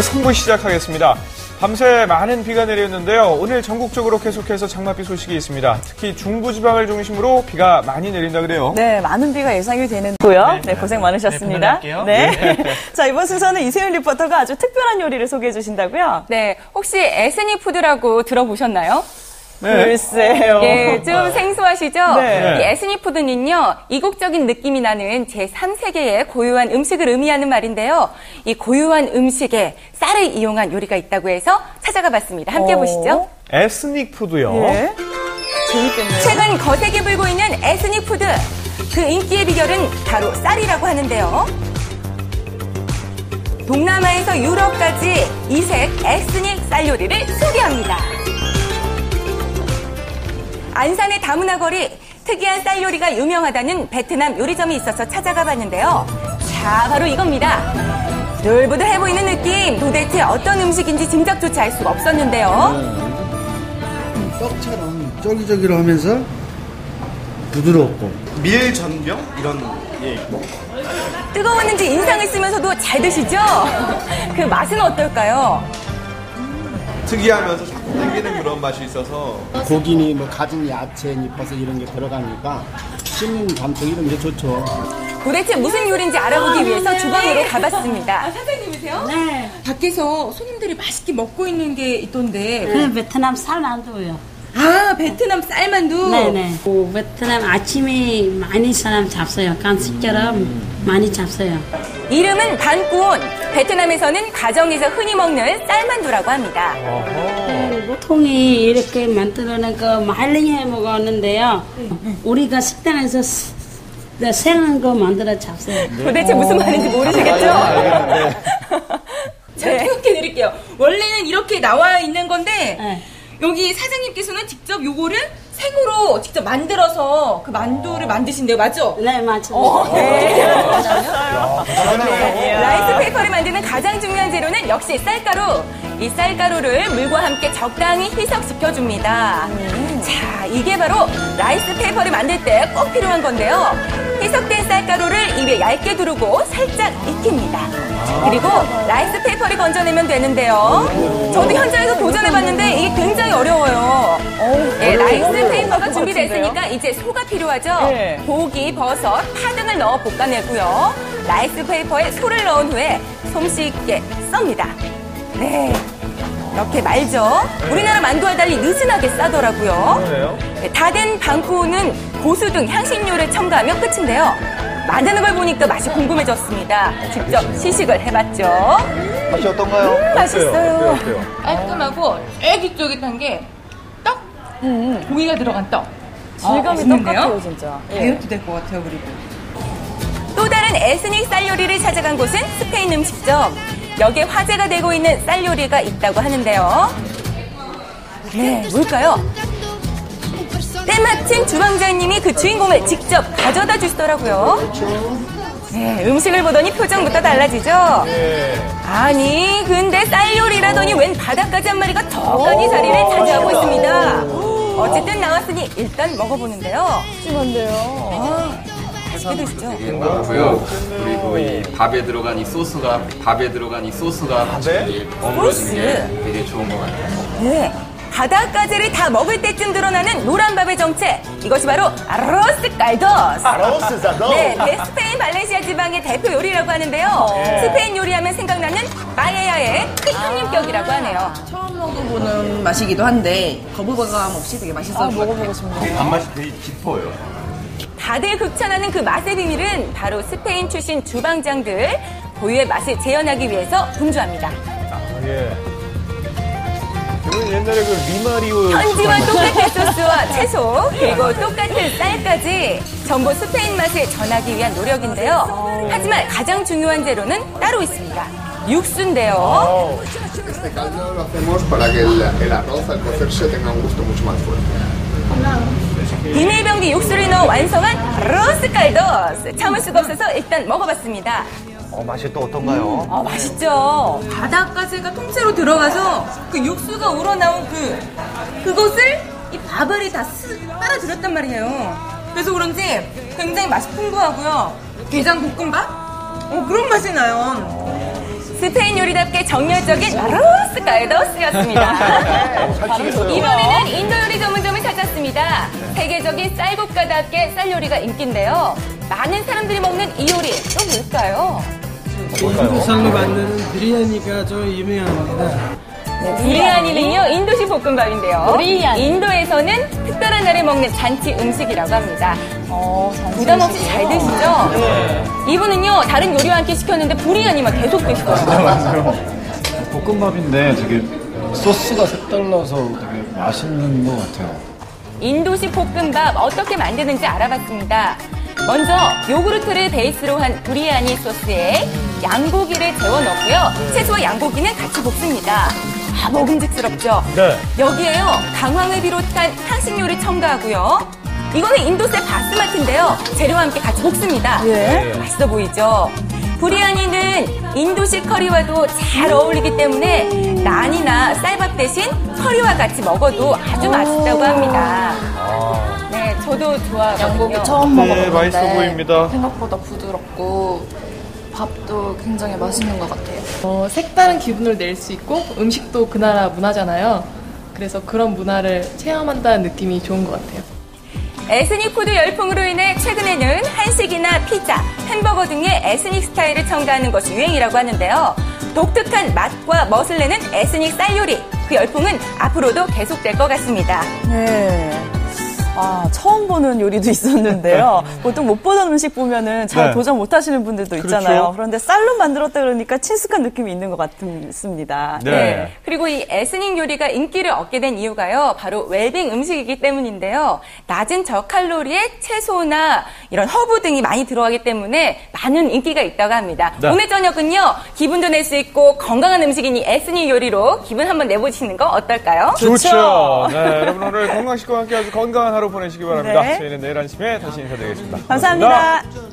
3부 시작하겠습니다. 밤새 많은 비가 내렸는데요. 오늘 전국적으로 계속해서 장맛비 소식이 있습니다. 특히 중부지방을 중심으로 비가 많이 내린다 그래요. 네, 많은 비가 예상이 되는고요. 네, 네. 고생 많으셨습니다. 네, 네. 자, 이번 순서는 이세윤 리포터가 아주 특별한 요리를 소개해 주신다고요? 네, 혹시 에스니 푸드라고 들어보셨나요? 네. 글쎄요. 예, 좀 생소하시죠? 네. 이 에스니 푸드는요, 이국적인 느낌이 나는 제3세계의 고유한 음식을 의미하는 말인데요. 이 고유한 음식에 쌀을 이용한 요리가 있다고 해서 찾아가 봤습니다. 함께 어. 보시죠. 에스닉 푸드요. 예. 재밌겠네요. 최근 거세게 불고 있는 에스닉 푸드. 그 인기의 비결은 바로 쌀이라고 하는데요. 동남아에서 유럽까지 이색 에스닉 쌀 요리를 소개합니다. 안산의 다문화 거리 특이한 쌀 요리가 유명하다는 베트남 요리점이 있어서 찾아가 봤는데요. 자, 바로 이겁니다. 부들부들해 보이는 느낌. 도대체 어떤 음식인지 짐작조차 할 수가 없었는데요. 떡처럼 쫄깃쫄깃 하면서 부드럽고 밀 전병 이런 예. 뜨거웠는지 인상을 쓰면서도 잘 드시죠? 그 맛은 어떨까요? 특이하면서 땡기는 그런 맛이 있어서 고기니 뭐 가진 야채니 버섯 이런 게 들어가니까 씹는 감성 이런 게 좋죠. 도대체 무슨 요리인지 알아보기 위해서 주방으로 가봤습니다. 네. 밖에서 손님들이 맛있게 먹고 있는 게 있던데. 그 베트남 쌀만두요. 아, 베트남 쌀만두. 네네. 그 베트남 아침에 많이 사람 잡어요. 간식처럼 많이 잡어요. 이름은 반꾸온. 베트남에서는 가정에서 흔히 먹는 쌀만두라고 합니다. 보통이 이렇게 만들어낸 거 많이 해 먹었는데요. 우리가 식당에서 스- 네, 생한 거 만들어 잡어요. 도대체 무슨 말인지 모르시겠죠? 제가 기억해 드릴게요. 원래는 이렇게 나와 있는 건데, 네. 여기 사장님께서는 직접 요거를 생으로 직접 만들어서 그 만두를 만드신대요. 맞죠? 네, 맞죠. 라이스 페이퍼를 만드는 가장 중요한 재료는 역시 쌀가루. 이 쌀가루를 물과 함께 적당히 희석시켜줍니다. 자, 이게 바로 라이스 페이퍼를 만들 때 꼭 필요한 건데요. 희석된 쌀가루를 입에 얇게 두르고 살짝 익힙니다. 그리고 라이스 페이퍼를 건져내면 되는데요. 저도 현장에서 도전해봤는데 이게 굉장히 어려워요. 예, 라이스 페이퍼가 준비됐으니까 이제 소가 필요하죠. 네. 고기, 버섯, 파 등을 넣어 볶아내고요. 라이스 페이퍼에 소를 넣은 후에 솜씨 있게 썹니다. 네. 이렇게 말죠. 우리나라 만두와 달리 느슨하게 싸더라고요. 그래요? 다된 방구는 고수 등 향신료를 첨가하면 끝인데요. 만드는 걸 보니까 맛이 궁금해졌습니다. 직접 시식을 해봤죠. 맛이 어떤가요? 맛있어요. 어때요? 어때요? 깔끔하고 쫄깃쫄깃한 게 떡? 고기가 들어간 떡. 질감이 맛있는데요? 똑같아요, 진짜. 예. 다이어트 될 것 같아요, 그리고. 또 다른 에스닉 쌀 요리를 찾아간 곳은 스페인 음식점. 여기에 화제가 되고 있는 쌀 요리가 있다고 하는데요. 네, 뭘까요? 때마침 주방장님이 그 주인공을 직접 가져다 주시더라고요. 네, 음식을 보더니 표정부터 달라지죠? 아니, 근데 쌀 요리라더니 웬 바닥까지 한 마리가 덕하니 자리를 차지하고 있습니다. 어쨌든 나왔으니 일단 먹어보는데요. 심한데요. 맛있게 드시죠? 되게 많고요. 그리고 이 밥에 들어간 이 소스가 밥에 들어간 이 소스가 같이 밥에? 어우러지는 게 소스? 되게 좋은 것 같아요. 네. 바닷가재를 다 먹을 때쯤 드러나는 노란 밥의 정체. 이것이 바로 아로스 깔도스. 아로스 자도 네, 대스페인 말레이시아 지방의 대표 요리라고 하는데요. 스페인 요리하면 생각나는 빠에야의 향림격이라고 하네요. 처음 먹어보는 맛이기도 한데, 거부감 없이 되게 맛있어. 요 먹어보고 싶네요. 단맛이 되게 깊어요. 다들 극찬하는 그 맛의 비밀은 바로 스페인 출신 주방장들 고유의 맛을 재현하기 위해서 분주합니다. 아, 예. 옛날에 그 리마리오 현지와 똑같은 소스와 채소 그리고 똑같은 쌀까지 전부 스페인 맛을 전하기 위한 노력인데요. 하지만 가장 중요한 재료는 따로 있습니다. 육수인데요. Este caldo lo hacemos para que el, el arroz al cocerse tenga un gusto mucho más fuerte. 비닐병기 육수를 넣어 완성한 로스 칼도스. 참을 수가 없어서 일단 먹어봤습니다. 어, 맛이 또 어떤가요? 어, 맛있죠? 바닷가재가 통째로 들어가서 그 육수가 우러나온 그, 그것을 이 밥알이 다 쓰, 빨아들였단 말이에요. 그래서 그런지 굉장히 맛이 풍부하고요. 게장 볶음밥? 어, 그런 맛이 나요. 스페인 요리답게 정열적인 로스 칼도스였습니다. 이번에는 인도 요리 전문점을 찾았습니다. 세계적인 쌀국가답게 쌀 요리가 인기인데요. 많은 사람들이 먹는 이 요리 또 뭘까요? 인도 쌀로 만드는 비리아니가 좀 유명합니다. 비리아니는요 인도식 볶음밥인데요. 인도에서는 특별한 날에 먹는 잔치 음식이라고 합니다. 부담 없이 잘 드시죠? 이분은요 다른 요리와 함께 시켰는데 비리아니만 계속 드시더라고요. 볶음밥인데 되게 소스가 색달라서 되게 맛있는 것 같아요. 인도식 볶음밥 어떻게 만드는지 알아봤습니다. 먼저 요구르트를 베이스로 한 브리아니 소스에 양고기를 재워 넣고요. 채소와 양고기는 같이 볶습니다. 아, 먹음직스럽죠? 네. 여기에요. 강황을 비롯한 향신 요리 첨가하고요. 이거는 인도세 바스마트인데요. 재료와 함께 같이 볶습니다. 예. 맛있어 보이죠? 브리아니는 인도식 커리와도 잘 어울리기 때문에 난이나 쌀밥 대신 커리와 같이 먹어도 아주 맛있다고 합니다. 네, 저도 좋아하거든요. 양고기 처음 네, 먹어봤는데 맛있어 보입니다. 생각보다 부드럽고 밥도 굉장히 맛있는 것 같아요. 어, 색다른 기분을 낼 수 있고 음식도 그 나라 문화잖아요. 그래서 그런 문화를 체험한다는 느낌이 좋은 것 같아요. 에스닉 푸드 열풍으로 인해 최근에는 한식이나 피자, 햄버거 등의 에스닉 스타일을 첨가하는 것이 유행이라고 하는데요. 독특한 맛과 멋을 내는 에스닉 쌀 요리. 그 열풍은 앞으로도 계속될 것 같습니다. 네. 아, 처음 보는 요리도 있었는데요. 보통 못 보던 음식 보면은 잘 네. 도전 못 하시는 분들도 있잖아요. 그렇죠. 그런데 쌀로 만들었다 그러니까 친숙한 느낌이 있는 것 같습니다. 네. 그리고 이 에스닉 요리가 인기를 얻게 된 이유가요. 바로 웰빙 음식이기 때문인데요. 낮은 저칼로리의 채소나 이런 허브 등이 많이 들어가기 때문에 많은 인기가 있다고 합니다. 네. 오늘 저녁은요. 기분도 낼 수 있고 건강한 음식인 이 에스닉 요리로 기분 한번 내보시는 거 어떨까요? 좋죠. 네, 여러분 오늘 건강식과 함께 아주 건강한 하루 보내시기 바랍니다. 네. 저희는 내일 아침에 다시 인사드리겠습니다 감사합니다.